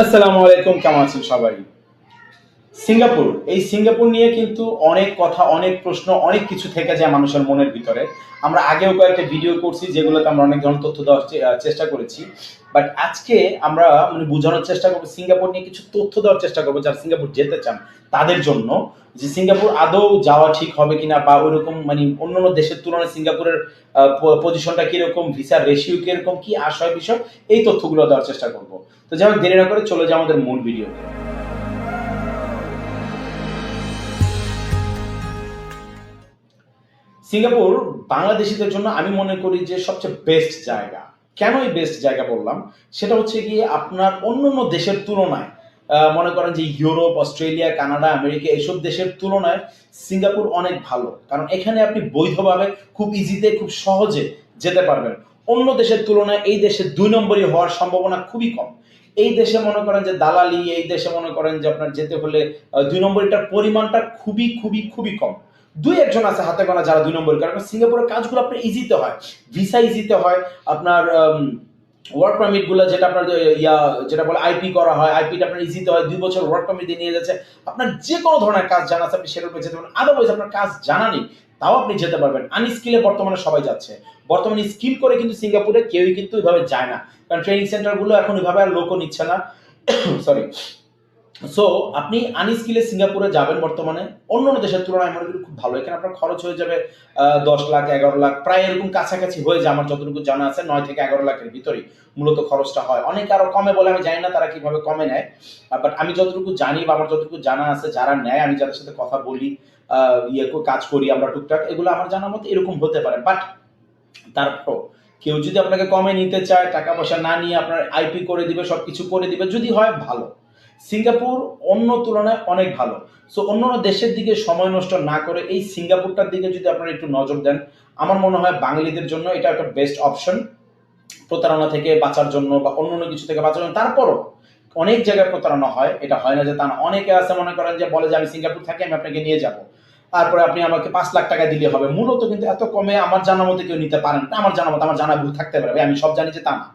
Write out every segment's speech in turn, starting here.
আসসালামু আলাইকুম, কেমন আছেন সবাই? সিঙ্গাপুর, এই সিঙ্গাপুর নিয়ে কিন্তু অনেক কথা, অনেক প্রশ্ন, অনেক কিছু থেকে যায় মানুষের মনের ভিতরে। আমরা আগেও কয়েকটা ভিডিও করছি যেগুলোতে আমরা অনেক ধরনের তথ্য দেওয়ার চেষ্টা করেছি। বাট আজকে আমরা মানে বোঝানোর চেষ্টা করব, সিঙ্গাপুর নিয়ে কিছু তথ্য দেওয়ার চেষ্টা করব যারা সিঙ্গাপুর যেতে চান তাদের জন্য, যে সিঙ্গাপুর আদৌ যাওয়া ঠিক হবে কিনা বা ওইরকম মানে অন্যান্য দেশের তুলনায় সিঙ্গাপুরের পজিশনটা কীরকম ভিসার রেশিও কীরকম, কি আশয় বিষয়, এই তথ্যগুলো দেওয়ার চেষ্টা করব। তো যাই হোক, দেরি না করে চলে যাও আমাদের মূল ভিডিওতে সিঙ্গাপুর বাংলাদেশিদের জন্য আমি মনে করি যে সবচেয়ে বেস্ট জায়গা। কেন এই বেস্ট জায়গা বললাম? সেটা হচ্ছে গিয়ে আপনার অন্য অন্য দেশের তুলনায় মনে করেন যে ইউরোপ, অস্ট্রেলিয়া, কানাডা, আমেরিকা, এসব দেশের তুলনায় সিঙ্গাপুর অনেক ভালো। কারণ এখানে আপনি বৈধভাবে খুব ইজিতে খুব সহজে যেতে পারবেন। অন্য দেশের তুলনায় এই দেশে দুই নম্বরই হওয়ার সম্ভাবনা খুবই কম। এই দেশে মনে করেন যে দালালি, এই দেশে মনে করেন যে আপনার যেতে হলে দুই নম্বরটার পরিমাণটা খুবই খুবই খুবই কম। দুই একজন আছে হাতে গোনা যারা দুই নম্বর কারণ সিঙ্গাপুরের কাজগুলো আপনার ইজিতে হয়। ভিসা ইজিতে হয়, আপনার ওয়ার্ক পারমিটগুলো যেটা আপনার ইয়া, যেটা বলে আইপি করা হয় আইপিটা আপনার ইজিতে হয়, দুই বছর ওয়ার্ক পারমিট দিয়ে নিয়ে যাচ্ছে। আপনার যে কোনো ধরনের কাজ জানা আছে, আপনি সেটার উপরে যেতে পারেন। আদারওয়াইজ আপনার কাজ জানা নেই। তাও আপনি যেতে পারবেন। আনস্কিলে বর্তমানে সবাই যাচ্ছে। বর্তমানে স্কিল করে কিন্তু সিঙ্গাপুরে কেউই কিন্তু ওইভাবে যায় না। কারণ ট্রেনিং সেন্টারগুলো এখন ওইভাবে আর লোকও নিচ্ছে না। সরি সো আপনি আনস্কিলে সিঙ্গাপুরে যাবেন বর্তমানে। অন্য অন্য দেশের তুলনায় মনে করি খুব ভালো। এখানে আপনার খরচ হয়ে যাবে দশ লাখ, এগারো লাখ। প্রায় এরকম কাছাকাছি হয়ে যায় আমার যতটুকু জানা আছে, নয় থেকে এগারো লাখের ভিতরে মূলত খরচটা হয়। অনেকে আরও কমে বলে, আমি জানি না তারা কীভাবে কমে নেয়। বাট আমি যতটুকু জানি বা আমার যতটুকু জানা আছে, যারা নেয়, আমি যাদের সাথে কথা বলি ইয়ে কাজ করি আমরা টুকটাক, এগুলো আমার জানার মতো এরকম হতে পারে। বাট তারপর কেউ যদি আপনাকে কমে নিতে চায়, টাকা পয়সা না নিয়ে আপনার আইপি করে দিবে, সবকিছু করে দিবে, যদি হয়, ভালো। সিঙ্গাপুর অন্য তুলনায় অনেক ভালো। সো অন্য দেশের দিকে সময় নষ্ট না করে এই সিঙ্গাপুরটার দিকে যদি আপনারা একটু নজর দেন, আমার মনে হয় বাঙালিদের জন্য এটা একটা বেস্ট অপশন প্রতারণা থেকে বাঁচার জন্য বা অন্য অন্য কিছু থেকে বাঁচার জন্য। তারপরও অনেক জায়গায় প্রতারণা হয়, এটা হয় না যে তা অনেকে আছে মনে করেন যে বলে যে আমি সিঙ্গাপুর থাকি, আমি আপনাকে নিয়ে যাব। তারপরে আপনি আমাকে পাঁচ লাখ টাকা দিলে হবে। মূলত কিন্তু এত কমে আমার জানা মতো কেউ নিতে পারেন না। আমার জানা মতো আমার জানা ভুল থাকতে পারে। আমি সব জানি যে তা না।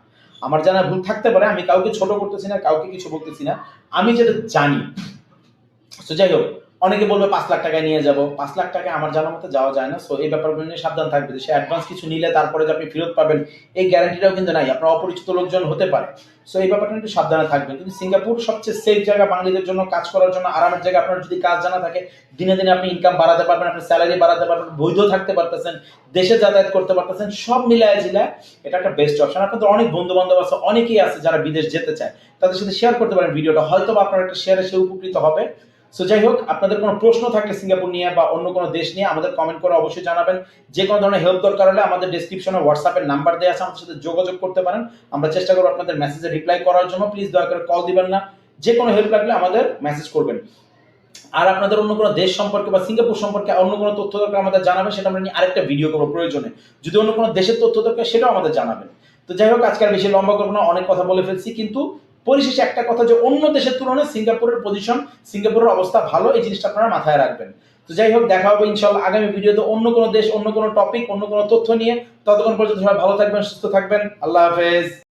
আমার জানা ভুল থাকতে পারে, আমি কাউকে ছোট করতেছি না, কাউকে কিছু বলতেছি না। আমি যেটা জানি সো যাই হোক অনেকে বলবে পাঁচ লাখ টাকায় নিয়ে যাব। পাঁচ লাখ টাকায় আমার জানা মতো যাওয়া যায় না। সো এই ব্যাপারগুলো নিয়ে সাবধান থাকবে সে অ্যাডভান্স কিছু নিলে তারপরে যে আপনি ফেরত পাবেন, এই গ্যারান্টিটাও কিন্তু নাই। আপনার অপরিচিত লোকজন হতে পারে। সো এই ব্যাপারটা একটু সাবধানে থাকবেন। কিন্তু সিঙ্গাপুর সবচেয়ে সেফ জায়গা বাঙালিদের জন্য, কাজ করার জন্য, আরামের জায়গা, আপনার যদি কাজ জানা থাকে, দিনে দিনে আপনি ইনকাম বাড়াতে পারবেন, আপনার স্যালারি বাড়াতে পারবেন বৈধ থাকতে পারতেছেন, দেশে যাতায়াত করতে পারতেছেন, সব মিলায় জিলায় এটা একটা বেস্ট অপশন আপনাদের অনেক বন্ধু বান্ধব আছে, অনেকেই আছে যারা বিদেশ যেতে চায়, তাদের সাথে শেয়ার করতে পারেন ভিডিওটা। হয়তো আপনার একটা শেয়ারে সে উপকৃত হবে। সো যাই হোক, আপনাদের কোনো প্রশ্ন থাকলে সিঙ্গাপুর নিয়ে বা অন্য কোনো দেশ নিয়ে আমাদের কমেন্ট করে অবশ্যই জানাবেন। যে কোনো ধরনের হেল্প দরকার হলে আমাদের ডিসক্রিপশনে হোয়াটসঅ্যাপের নাম্বার দেওয়া আছে, আমাদের সাথে যোগাযোগ করতে পারেন। আমরা চেষ্টা করব আপনাদের মেসেজে রিপ্লাই করার জন্য। প্লিজ দয়া করে কল দিবেন না। যে কোনো হেল্প লাগলে আমাদের মেসেজ করবেন। আর আপনাদের অন্য কোনো দেশ সম্পর্কে বা সিঙ্গাপুর সম্পর্কে অন্য কোনো তথ্য দরকার আমাদের জানাবেন, সেটা আমরা নিয়ে আরেকটা ভিডিও করব প্রয়োজনে। যদি অন্য কোনো দেশের তথ্য দরকার, সেটাও আমাদের জানাবেন। তো যাই হোক, আজকে বেশি লম্বা করব না, অনেক কথা বলে ফেলছি, কিন্তু পরিশেষে একটা কথা যে অন্য দেশের তুলনায় সিঙ্গাপুরের পজিশন সিঙ্গাপুরের অবস্থা ভালো, এই জিনিসটা আপনারা মাথায় রাখবেন। তো যাই হোক, দেখা হবে ইনশাল্লাহ আগামী ভিডিওতে অন্য কোনো দেশ, অন্য কোনো টপিক অন্য কোনো তথ্য নিয়ে। ততক্ষণ পর্যন্ত সবাই ভালো থাকবেন, সুস্থ থাকবেন। আল্লাহ হাফেজ।